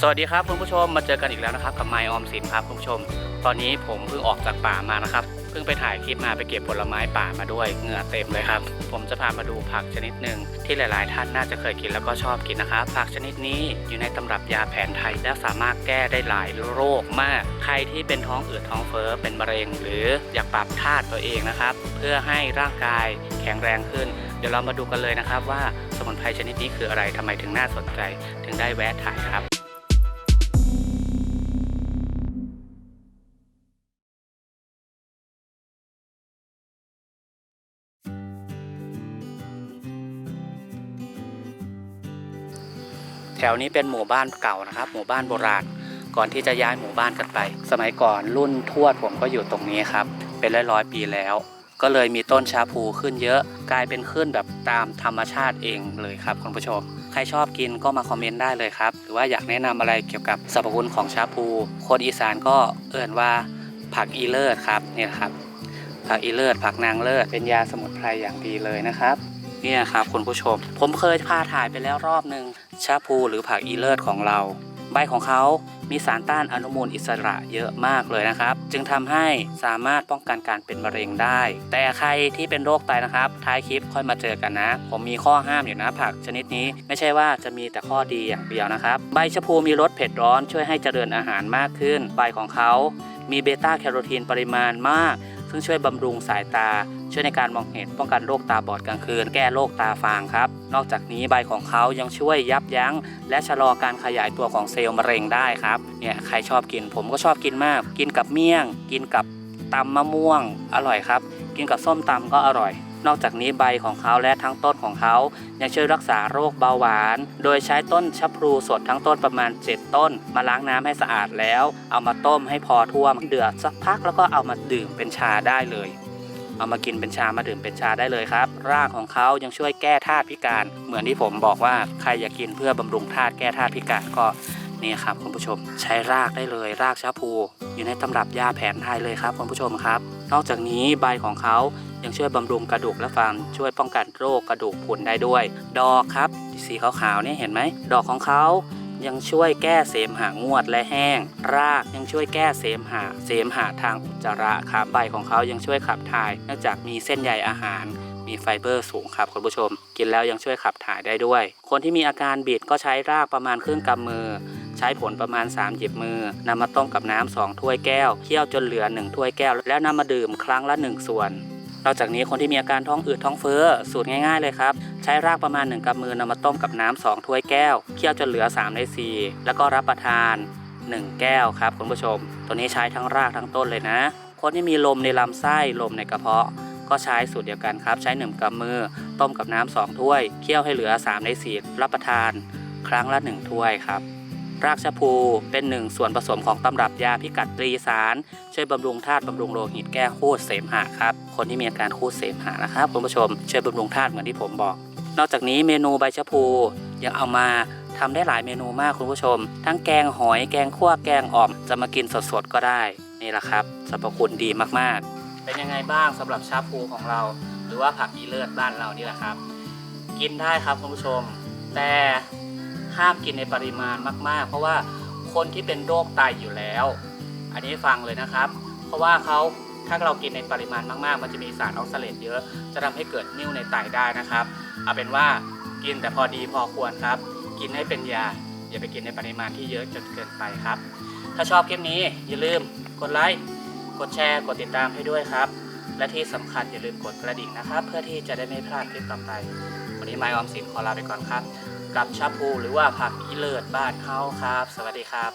สวัสดีครับคุณผู้ชมมาเจอกันอีกแล้วนะครับกับไมออมสินครับคุณผู้ชม ตอนนี้ผมเพิ่งออกจากป่ามานะครับเพิ่งไปถ่ายคลิปมาไปเก็บผลไม้ป่ามาด้วยเหงื่อเต็มเลยครับ ผมจะพามาดูผักชนิดหนึ่งที่หลายๆ ท่านน่าจะเคยกินแล้วก็ชอบกินนะครับผักชนิดนี้อยู่ในตำรับยาแผนไทย และสามารถแก้ได้หลายโรคมาก ใครที่เป็นท้องอืดท้องเฟ้อเป็นมะเร็ง หรืออยากปรับธาตุตัวเองนะครับ เพื่อให้ร่างกายแข็งแรงขึ้นเดี๋ยวเรามาดูกันเลยนะครับว่าสมุนไพรชนิดนี้คืออะไรทำไมถึงน่าสนใจ ถึงได้แวะถ่ายครับ แถวนี้เป็นหมู่บ้านเก่านะครับ หมู่บ้านโบราณ ก่อนที่จะย้ายหมู่บ้านกันไป สมัยก่อนรุ่นทวดผมก็อยู่ตรงนี้ครับ เป็นร้อยร้อยปีแล้ว ก็เลยมีต้นชาพูขึ้นเยอะ กลายเป็นขึ้นแบบตามธรรมชาติเองเลยครับคุณผู้ชม ใครชอบกินก็มาคอมเมนต์ได้เลยครับ หรือว่าอยากแนะนำอะไรเกี่ยวกับสรรพคุณของชาพู คนอีสานก็เอ่นว่าผักอีเลิศครับเนี่ยครับผักอีเลิศผักนางเลิศเป็นยาสมุนไพรอย่างดีเลยนะครับ เนี่ยครับคุณผู้ชม ผมเคยพาถ่ายไปแล้วรอบหนึ่งชาพูหรือผักอีเลิศของเรา ใบของเขามีสารต้านอนุมูลอิสระเยอะมากเลยนะครับ จึงทำให้สามารถป้องกันการเป็นมะเร็งได้ แต่ใครที่เป็นโรคไตนะครับ ท้ายคลิปค่อยมาเจอกันนะ ผมมีข้อห้ามอยู่นะผักชนิดนี้ไม่ใช่ว่าจะมีแต่ข้อดีอย่างเดียวนะครับ ใบชะพูมีรสเผ็ดร้อนช่วยให้เจริญอาหารมากขึ้น ใบของเขามีเบต้าแคโรทีนปริมาณมาก ซึ่งช่วยบำรุงสายตา ช่วยในการมองเห็นป้องกันโรคตาบอดกลางคืน แก้โรคตาฟางครับ นอกจากนี้ใบของเขายังช่วยยับยั้ง และชะลอการขยายตัวของเซลล์มะเร็งได้ครับเนี่ยใครชอบกินผมก็ชอบกินมาก กินกับเมี่ยง กินกับตำมะม่วงอร่อยครับ กินกับส้มตำก็อร่อย นอกจากนี้ใบของเขาและทั้งต้นของเขา ยังช่วยรักษาโรคเบาหวาน โดยใช้ต้นชะพลูสดทั้งต้นประมาณ 7 ต้น มาล้างน้ำให้สะอาดแล้ว เอามาต้มให้พอท่วมเดือดสักพักแล้วก็เอามาดื่มเป็นชาได้เลยเอามากินเป็นชามาดื่มเป็นชาได้เลยครับ รากของเขายังช่วยแก้ธาตุพิการ เหมือนที่ผมบอกว่าใครอยากกินเพื่อบำรุงธาตุแก้ธาตุพิการก็นี่ครับคุณผู้ชม ใช้รากได้เลย รากชะพู อยู่ในตำรับยาแผนไทยเลยครับคุณผู้ชมครับ นอกจากนี้ใบของเขายังช่วยบำรุงกระดูกและฟันช่วยป้องกันโรคกระดูกพรุนได้ด้วย ดอกครับ สีขาวๆนี่เห็นไหม ดอกของเขายังช่วยแก้เสมหะงวดและแห้ง รากยังช่วยแก้เสมหะเสมหะทางอุจจาระครับใบของเขายังช่วยขับถ่ายเนื่องจากมีเส้นใยอาหารมีไฟเบอร์สูงครับคุณผู้ชม กินแล้วยังช่วยขับถ่ายได้ด้วย คนที่มีอาการบิดก็ใช้รากประมาณครึ่งกำมือ ช้ผลประมาณ3หยิบมือนำมาต้มกับน้ำ2ถ้วยแก้วเคี่ยวจนเหลือ 1 ถ้วยแก้ว แล้วนำมาดื่มครั้งละ 1 ส่วนนอกจากนี้คนที่มีอาการท้องอืดท้องเฟ้อสูตรง่ายๆเลยครับ ใช้รากประมาณ 1กำมือนำมาต้มกับน้ำ2ถ้วยแก้วเคี่ยวจนเหลือ3ใน4แล้วก็รับประทาน 1 แก้วครับคุณผู้ชม ตัวนี้ใช้ทั้งรากทั้งต้นเลยนะ คนที่มีลมในลำไส้ลมในกระเพาะ ก็ใช้สูตรเดียวกันครับ ใช้หนึ่งกำมือ ต้มกับน้ำสองถ้วยเคี่ยวให้เหลือ3ใน4รับประทาน ครั้งละ 1 ถ้วยครับ รากชะพูเป็นหนึ่งส่วนผสมของตำรับยาพิกัดตรีสาร ช่วยบำรุงธาตุบำรุงโลหิตแก้คูดเสมหะครับ คนที่มีอาการคูดเสมหะนะครับคุณผู้ชมช่วยบำรุงธาตุเหมือนที่ผมบอก นอกจากนี้เมนูใบชะพูยังเอามาทำได้หลายเมนูมากคุณผู้ชม ทั้งแกงหอยแกงคั่วแกงอ่อม จะมากินสดๆก็ได้ นี่แหละครับสรรพคุณดีมากๆ เป็นยังไงบ้างสำหรับชาพูของเรา หรือว่าผักอีเลิศบ้านเรานี่แหละครับ กินได้ครับคุณผู้ชม แต่ ห้ามกินในปริมาณมาก ๆ เพราะว่าคนที่เป็นโรคไตอยู่แล้ว อันนี้ฟังเลยนะครับ เพราะว่าเขาถ้าเรากินในปริมาณมากๆ มันจะมีสารออกซาเลตเยอะ จะทำให้เกิดนิ่วในไตได้นะครับ เอาเป็นว่ากินแต่พอดีพอควรครับ กินให้เป็นยา อย่าไปกินในปริมาณที่เยอะจนเกินไปครับ ถ้าชอบคลิปนี้อย่าลืมกดไลค์ กดแชร์ กดติดตามให้ด้วยครับ และที่สำคัญอย่าลืมกดกระดิ่งนะครับ เพื่อที่จะได้ไม่พลาดคลิปต่อไป วันนี้ไมออมสินขอลาไปก่อนครับ กับชาพูหรือว่าผักอีเลิศบ้านเฮาครับ สวัสดีครับ